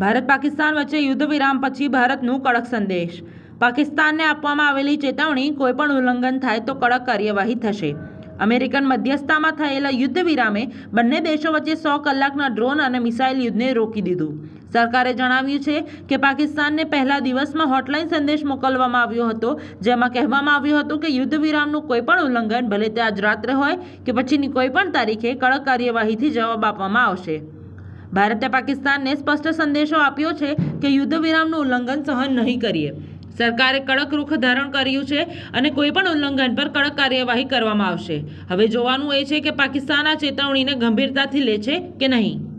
ભારત પાકિસ્તાન વચ્ચે યુદ્ધ વિરામ પછી ભારતનું કડક સંદેશ. પાકિસ્તાનને આપવામાં આવેલી ચેતવણી કોઈપણ ઉલ્લંઘન થાય તો કડક કાર્યવાહી થશે. અમેરિકન મધ્યસ્થામાં થયેલા યુદ્ધ વિરામે બંને દેશો વચ્ચે સો કલાકના ડ્રોન અને મિસાઇલ યુદ્ધને રોકી દીધું. સરકારે જણાવ્યું છે કે પાકિસ્તાનને પહેલા દિવસમાં હોટલાઇન સંદેશ મોકલવામાં આવ્યો હતો, જેમાં કહેવામાં આવ્યું હતું કે યુદ્ધ વિરામનું કોઈપણ ઉલ્લંઘન ભલે તે આજ રાત્રે હોય કે પછીની કોઈપણ તારીખે કડક કાર્યવાહીથી જવાબ આપવામાં આવશે. ભારતે પાકિસ્તાનને સ્પષ્ટ સંદેશો આપ્યો છે કે યુદ્ધ વિરામનું ઉલ્લંઘન સહન નહીં કરીએ. સરકારે કડક રૂખ ધારણ કર્યું છે અને કોઈપણ ઉલ્લંઘન પર કડક કાર્યવાહી કરવામાં આવશે. હવે જોવાનું એ છે કે પાકિસ્તાન આ ચેતવણીને ગંભીરતાથી લે છે કે નહીં.